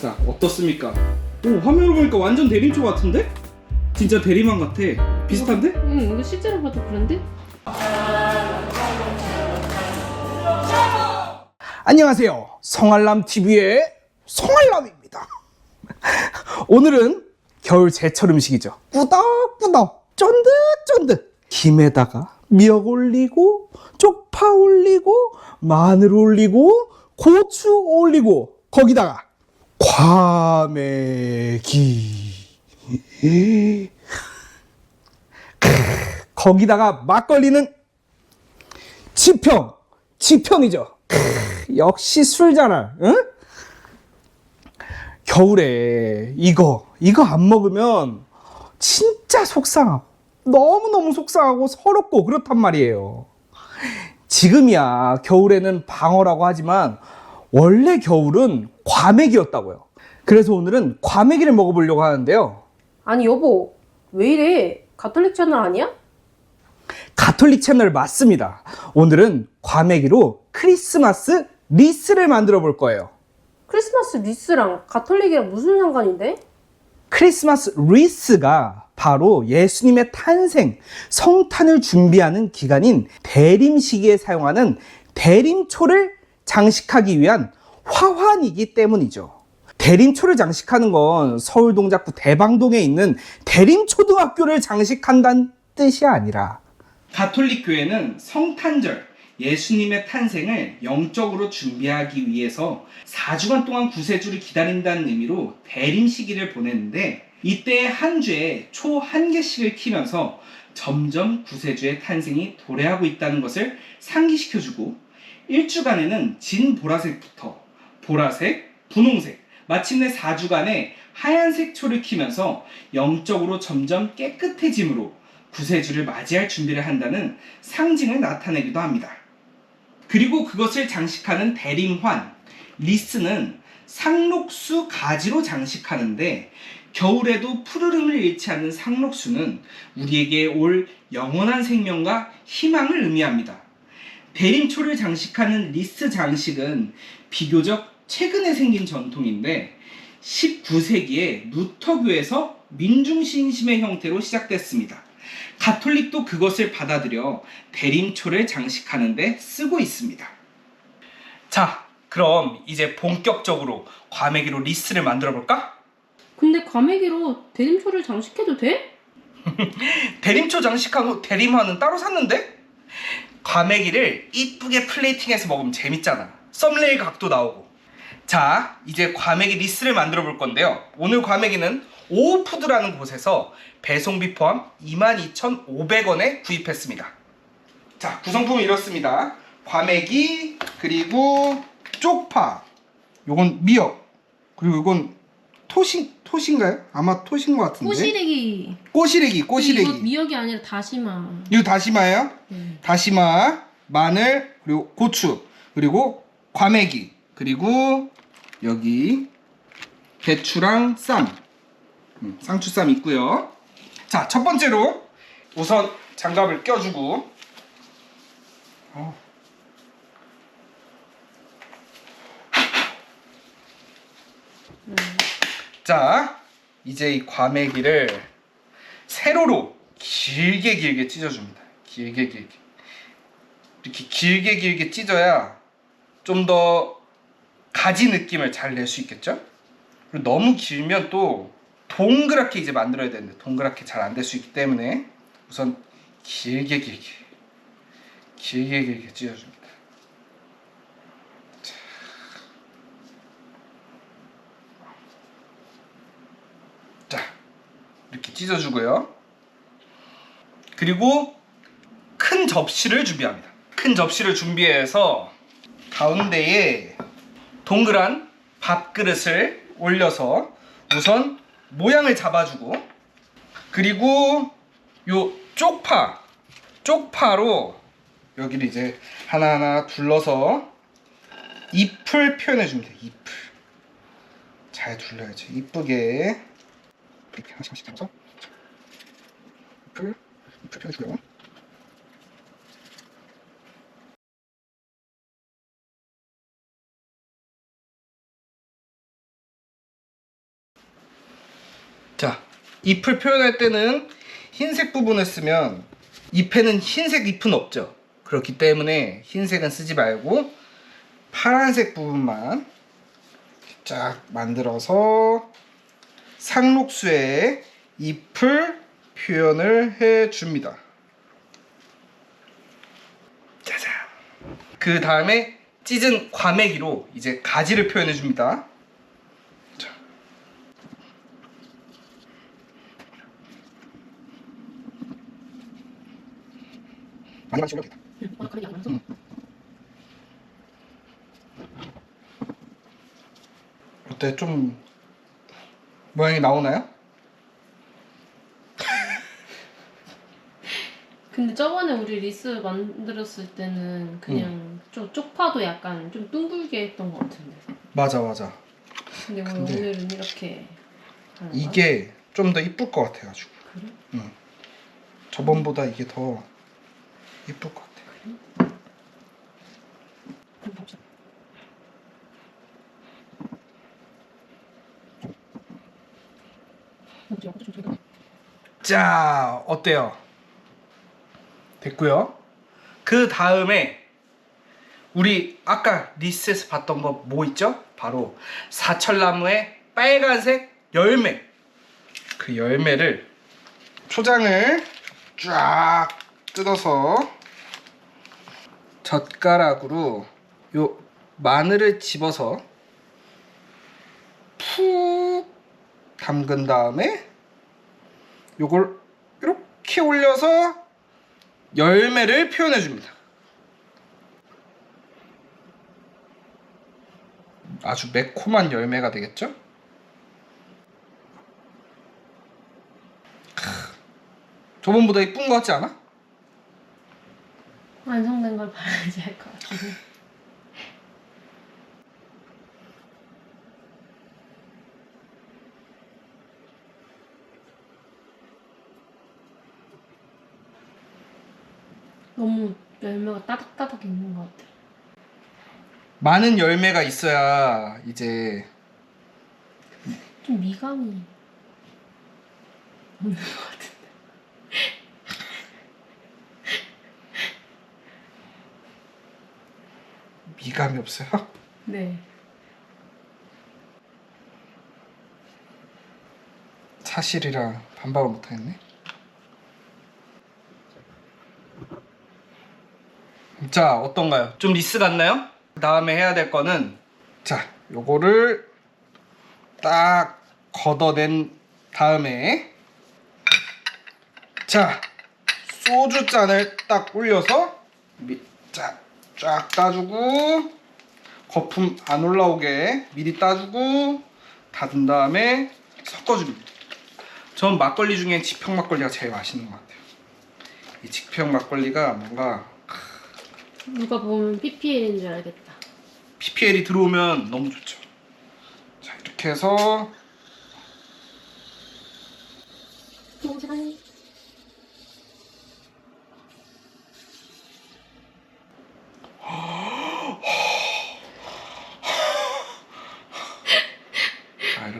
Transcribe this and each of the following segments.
자 어떻습니까? 오 화면으로 보니까 완전 대림초 같은데? 진짜 대리만 같아 비슷한데? 응, 이거 실제로 봐도 그런데? 안녕하세요. 성알람 TV의 성알람입니다. 오늘은 겨울 제철 음식이죠. 꾸덕꾸덕, 쫀득쫀득. 김에다가 미역 올리고, 쪽파 올리고, 마늘 올리고, 고추 올리고, 거기다가 과메기. 거기다가 막걸리는 지평, 지평이죠. 역시 술잖아. 응? 겨울에 이거 이거 안 먹으면 진짜 속상하고 너무너무 속상하고 서럽고 그렇단 말이에요. 지금이야 겨울에는 방어라고 하지만 원래 겨울은 과메기였다고요. 그래서 오늘은 과메기를 먹어보려고 하는데요. 아니, 여보, 왜 이래? 가톨릭 채널 아니야? 가톨릭 채널 맞습니다. 오늘은 과메기로 크리스마스 리스를 만들어 볼 거예요. 크리스마스 리스랑 가톨릭이랑 무슨 상관인데? 크리스마스 리스가 바로 예수님의 탄생, 성탄을 준비하는 기간인 대림 시기에 사용하는 대림초를 장식하기 위한 화환이기 때문이죠. 대림초를 장식하는 건 서울 동작구 대방동에 있는 대림초등학교를 장식한다는 뜻이 아니라 가톨릭 교회는 성탄절, 예수님의 탄생을 영적으로 준비하기 위해서 4주간 동안 구세주를 기다린다는 의미로 대림 시기를 보내는데 이때 한 주에 초 한 개씩을 키면서 점점 구세주의 탄생이 도래하고 있다는 것을 상기시켜주고 1주간에는 진 보라색부터 보라색, 분홍색, 마침내 4주간에 하얀색 초를 키면서 영적으로 점점 깨끗해짐으로 구세주를 맞이할 준비를 한다는 상징을 나타내기도 합니다. 그리고 그것을 장식하는 대림환, 리스는 상록수 가지로 장식하는데 겨울에도 푸르름을 잃지 않는 상록수는 우리에게 올 영원한 생명과 희망을 의미합니다. 대림초를 장식하는 리스 장식은 비교적 최근에 생긴 전통인데 19세기에 루터교에서 민중신심의 형태로 시작됐습니다. 가톨릭도 그것을 받아들여 대림초를 장식하는데 쓰고 있습니다. 자, 그럼 이제 본격적으로 과메기로 리스를 만들어 볼까? 근데 과메기로 대림초를 장식해도 돼? 대림초 장식하고 대림화는 따로 샀는데? 과메기를 이쁘게 플레이팅해서 먹으면 재밌잖아. 썸네일 각도 나오고. 자, 이제 과메기 리스를 만들어 볼 건데요. 오늘 과메기는 오후푸드라는 곳에서 배송비 포함 22,500원에 구입했습니다. 자, 구성품은 이렇습니다. 과메기, 그리고 쪽파, 요건 미역, 그리고 요건 토신, 토신가요? 아마 토신 것 같은데. 꼬시래기. 꼬시래기, 꼬시래기. 이거 미역이 아니라 다시마. 이거 다시마예요? 네. 다시마, 마늘, 그리고 고추, 그리고 과메기, 그리고 여기 배추랑 쌈, 음, 상추쌈 있고요. 자, 첫 번째로 우선 장갑을 껴주고 어. 자, 이제 이 과메기를 세로로 길게 길게 찢어줍니다. 길게 길게. 이렇게 길게 길게 찢어야 좀더 가지 느낌을 잘 낼 수 있겠죠? 그리고 너무 길면 또 동그랗게 이제 만들어야 되는데 동그랗게 잘 안 될 수 있기 때문에 우선 길게 길게 길게 길게 찢어줍니다. 자. 자, 이렇게 찢어주고요. 그리고 큰 접시를 준비합니다. 큰 접시를 준비해서 가운데에 동그란 밥그릇을 올려서 우선 모양을 잡아주고 그리고 요 쪽파 쪽파로 여기를 이제 하나하나 둘러서 잎을 표현해 줍니다. 잎을 잘 둘러야죠. 이쁘게 이렇게 하나씩 하나씩 잡아서 잎을 잎을 펴주고요. 잎을 표현할 때는 흰색 부분을 쓰면 잎에는 흰색 잎은 없죠. 그렇기 때문에 흰색은 쓰지 말고 파란색 부분만 쫙 만들어서 상록수에 잎을 표현을 해 줍니다. 짜잔. 그 다음에 찢은 과메기로 이제 가지를 표현해 줍니다. 많이 많이 올려겠다. 어때 좀 모양이 나오나요? 근데 저번에 우리 리스 만들었을 때는 그냥 좀 쪽파도 약간 좀 둥글게 했던 것 같은데. 맞아 맞아. 근데, 뭐 근데 오늘은 이렇게 하는 거야? 이게 좀 더 이쁠 것 같아가지고. 그래? 응. 저번보다 이게 더 이쁠 것 같아. 자, 어때요? 됐고요. 그 다음에 우리 아까 리스에서 봤던 거 뭐 있죠? 바로 사철나무의 빨간색 열매. 그 열매를 초장을 쫙 뜯어서 젓가락으로 요 마늘을 집어서 푹 담근 다음에 요걸 이렇게 올려서 열매를 표현해 줍니다. 아주 매콤한 열매가 되겠죠? 크, 저번보다 이쁜 것 같지 않아? 완성된 걸 봐야지 할 것 같은데. 너무 열매가 따닥따닥 있는 것 같아. 많은 열매가 있어야 이제 좀 미감이 없는 것 같은 미감이 없어요. 네. 사실이라 반박을 못하겠네. 자, 어떤가요? 좀 리스 같나요? 그 다음에 해야 될 거는 자, 요거를 딱 걷어낸 다음에 자, 소주 잔을 딱 올려서 미, 자, 쫙 따주고 거품 안 올라오게 미리 따주고 닫은 다음에 섞어줍니다. 전 막걸리 중에 지평 막걸리가 제일 맛있는 것 같아요. 이 지평 막걸리가 뭔가 누가 보면 PPL인 줄 알겠다. PPL이 들어오면 너무 좋죠. 자 이렇게 해서 자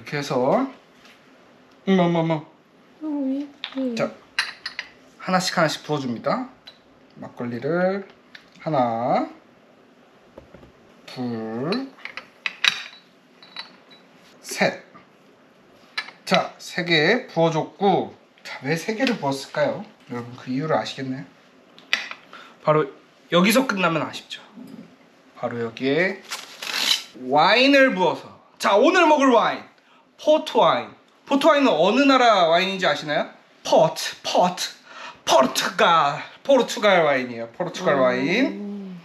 이렇게 해서 음, 엄마 어, 왜? 왜? 자 하나씩 하나씩 부어줍니다. 막걸리를 하나, 둘, 셋. 자, 세 개 부어줬고, 자, 왜 세 개를 부었을까요? 여러분 그 이유를 아시겠나요? 바로 여기서 끝나면 아쉽죠. 바로 여기에 와인을 부어서. 자, 오늘 먹을 와인. 포트 와인. 포트 와인은 어느 나라 와인인지 아시나요? 포트, 포트. 포르투갈. 포르투갈 와인이에요. 포르투갈 와인. 음.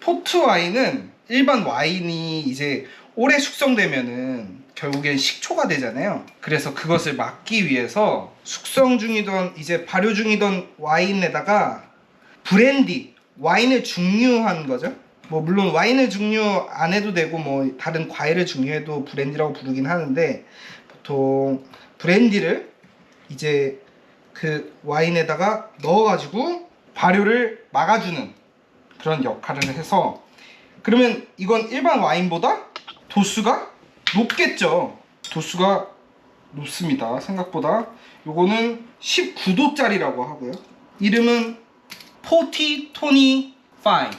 포트 와인은 일반 와인이 이제 오래 숙성되면은 결국엔 식초가 되잖아요. 그래서 그것을 막기 위해서 숙성 중이던 이제 발효 중이던 와인에다가 브랜디, 와인을 증류한 거죠. 뭐 물론 와인을 증류 안 해도 되고 뭐 다른 과일을 증류해도 브랜디라고 부르긴 하는데 보통 브랜디를 이제 그 와인에다가 넣어가지고 발효를 막아주는 그런 역할을 해서 그러면 이건 일반 와인보다 도수가 높겠죠. 도수가 높습니다. 생각보다. 요거는 19도짜리라고 하고요. 이름은 포티 토니 파인.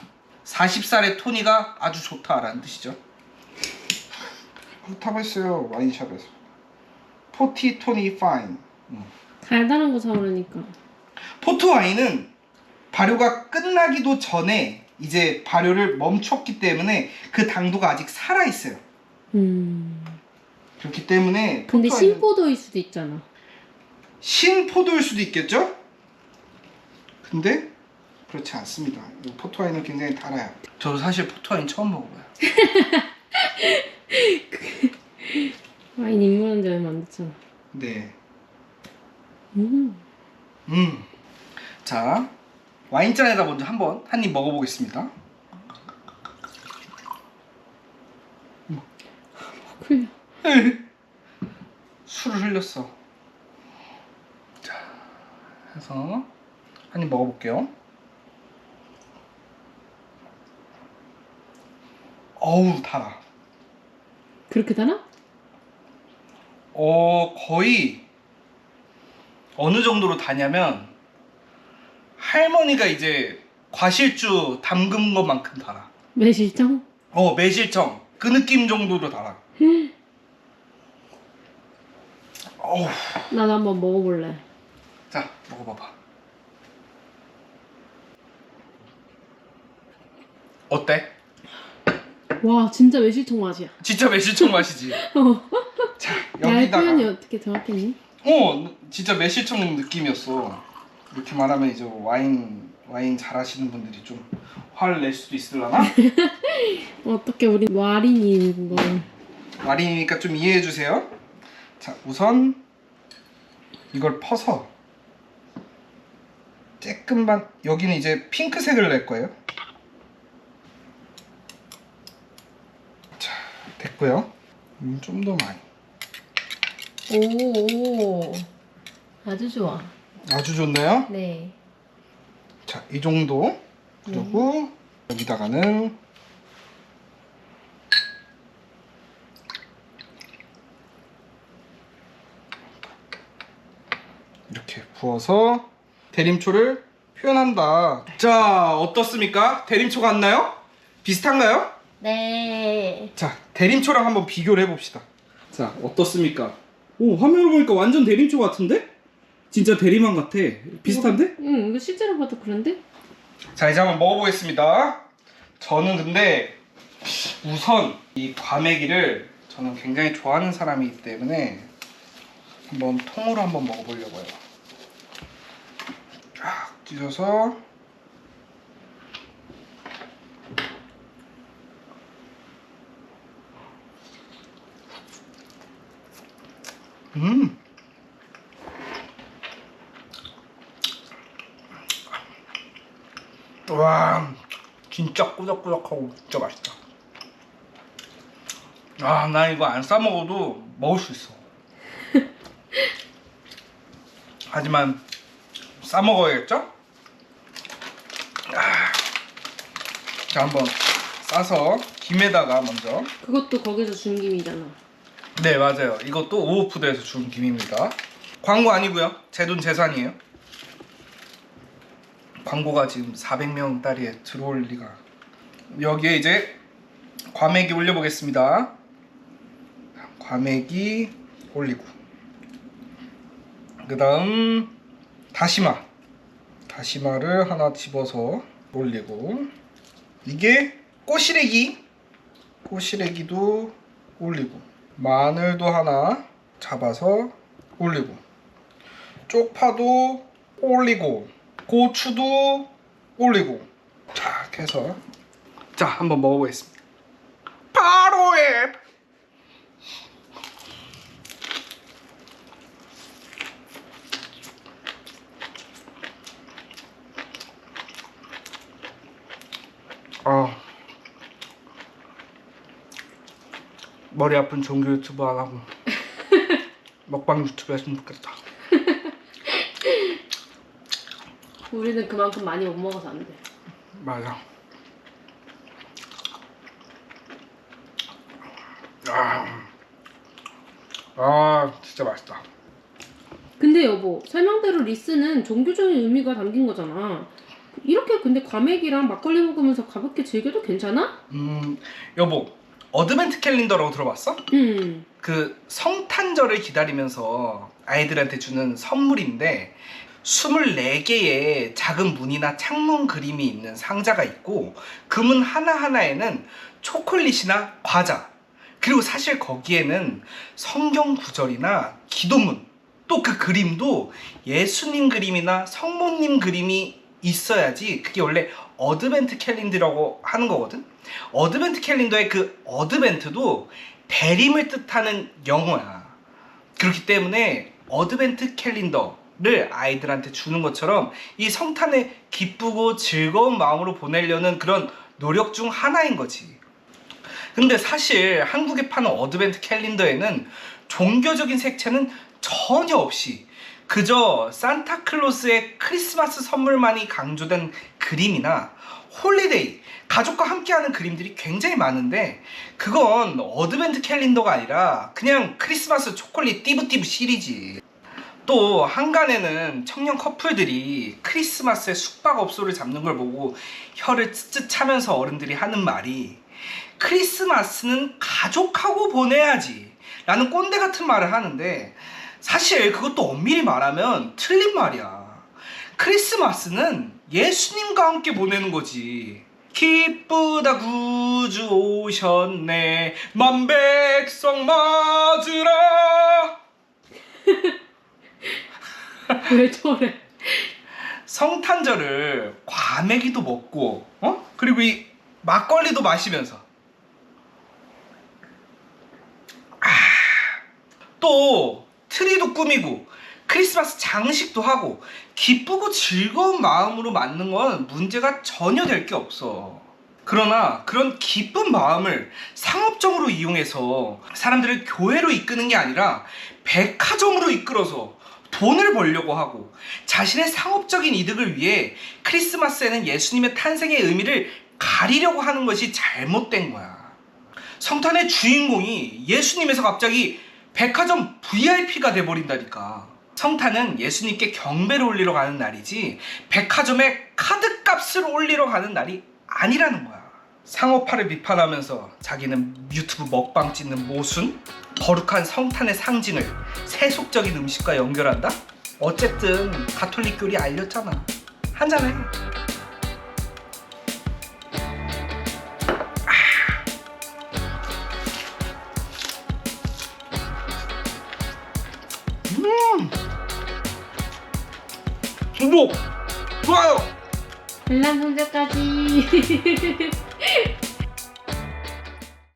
40살의 토니가 아주 좋다라는 뜻이죠. 타봤어요 와인샵에서. 포티 토니 파인. 달달한 거 사오려니까. 포트 와인은 발효가 끝나기도 전에 이제 발효를 멈췄기 때문에 그 당도가 아직 살아 있어요. 음. 그렇기 때문에 근데 포트 와인은- 신포도일 수도 있잖아. 신포도일 수도 있겠죠? 근데 그렇지 않습니다. 이 포토와인은 굉장히 달아요. 저도 사실 포토와인 처음 먹어봐요. 와인 입문한 지 얼마 안 됐잖아. 네. 음. 음. 자, 와인잔에다 먼저 한번 한 입 먹어보겠습니다. 그래. 술을 흘렸어. 자, 해서 한 입 먹어볼게요. 어우 달아. 그렇게 달아? 어 거의 어느 정도로 다냐면 할머니가 이제 과실주 담근 것만큼 달아. 매실청? 어 매실청 그 느낌 정도로 달아. 어우 나도 한번 먹어볼래. 자 먹어봐봐. 어때? 와 진짜 매실청 맛이야. 진짜 매실청 맛이지. 어. 자날 여기다가 표현이 어떻게 정확했니? 어 진짜 매실청 느낌이었어. 이렇게 말하면 이제 와인 와인 잘하시는 분들이 좀 화를 낼 수도 있으려나? 어떻게 우리 와린인 거. 마린이니까 좀 이해해 주세요. 자, 우선 이걸 퍼서 쬐끔만 여기는 이제 핑크색을 낼 거예요. 자, 됐고요. 음, 좀 더 많이. 오, 오. 아주 좋아. 아주 좋네요. 네. 자, 이 정도. 그리고 여기다가는 이렇게 부어서 대림초를 표현한다. 자, 어떻습니까? 대림초 같나요? 비슷한가요? 네. 자, 대림초랑 한번 비교를 해봅시다. 자, 어떻습니까? 오, 화면을 보니까 완전 대림초 같은데? 진짜 대리만 같아. 비슷한데? 응, 이거 실제로 봐도 그런데? 자 이제 한번 먹어보겠습니다. 저는 근데 우선 이 과메기를 저는 굉장히 좋아하는 사람이기 때문에 한번 통으로 한번 먹어보려고요. 쫙 찢어서 음. 와 진짜 꾸덕꾸덕하고 진짜 맛있다. 아 나 이거 안 싸먹어도 먹을 수 있어. 하지만 싸먹어야겠죠? 아, 자 한번 싸서 김에다가 먼저. 그것도 거기서 준 김이잖아. 네 맞아요. 이것도 오버푸드에서 준 김입니다. 광고 아니고요. 제 돈 재산이에요. 광고가 지금 400명 딸이에 들어올 리가 여기에 이제 과메기 올려보겠습니다. 과메기 올리고. 그 다음 다시마. 다시마를 하나 집어서 올리고. 이게 꼬시래기. 꼬시래기도 올리고. 마늘도 하나 잡아서 올리고. 쪽파도 올리고. 고추도 올리고. 자 이렇게 해서 자 한번 먹어보겠습니다 바로에 아 머리 아픈 종교 유튜브 안 하고 먹방 유튜브 했으면 좋겠다. 우리는 그만큼 많이 못 먹어서 안 돼. 맞아. 아, 아 진짜 맛있다. 근데 여보 설명대로 리스는 종교적인 의미가 담긴 거잖아. 이렇게 근데 과메기랑 막걸리 먹으면서 가볍게 즐겨도 괜찮아? 음 여보 어드벤트 캘린더라고 들어봤어? 음. 그 성탄절을 기다리면서 아이들한테 주는 선물인데 24개의 작은 문이나 창문 그림이 있는 상자가 있고 그 문 하나하나에는 초콜릿이나 과자 그리고 사실 거기에는 성경 구절이나 기도문 또 그 그림도 예수님 그림이나 성모님 그림이 있어야지 그게 원래 어드벤트 캘린더라고 하는 거거든 어드벤트 캘린더의 그 어드벤트도 대림을 뜻하는 영어야. 그렇기 때문에 어드벤트 캘린더를 아이들한테 주는 것처럼 이 성탄에 기쁘고 즐거운 마음으로 보내려는 그런 노력 중 하나인 거지. 근데 사실 한국에 파는 어드벤트 캘린더에는 종교적인 색채는 전혀 없이 그저 산타클로스의 크리스마스 선물만이 강조된 그림이나 홀리데이, 가족과 함께하는 그림들이 굉장히 많은데 그건 어드벤트 캘린더가 아니라 그냥 크리스마스 초콜릿 띠부띠부 시리즈. 또 한간에는 청년 커플들이 크리스마스에 숙박업소를 잡는 걸 보고 혀를 쯧쯧 차면서 어른들이 하는 말이 크리스마스는 가족하고 보내야지 라는 꼰대 같은 말을 하는데 사실 그것도 엄밀히 말하면 틀린 말이야. 크리스마스는 예수님과 함께 보내는 거지. 기쁘다 구주 오셨네 만백성 맞으라 왜 저래? 성탄절을 과메기도 먹고 어 그리고 이 막걸리도 마시면서 아, 또 트리도 꾸미고 크리스마스 장식도 하고 기쁘고 즐거운 마음으로 맞는 건 문제가 전혀 될 게 없어. 그러나 그런 기쁜 마음을 상업적으로 이용해서 사람들을 교회로 이끄는 게 아니라 백화점으로 이끌어서 돈을 벌려고 하고 자신의 상업적인 이득을 위해 크리스마스에는 예수님의 탄생의 의미를 가리려고 하는 것이 잘못된 거야. 성탄의 주인공이 예수님에서 갑자기 백화점 VIP가 돼버린다니까. 성탄은 예수님께 경배를 올리러 가는 날이지 백화점에 카드값을 올리러 가는 날이 아니라는 거야. 상업화를 비판하면서 자기는 유튜브 먹방 찍는 모순? 거룩한 성탄의 상징을 세속적인 음식과 연결한다? 어쨌든 가톨릭 교리 알렸잖아. 한잔해. 구독, 좋아요. 알람 설정까지.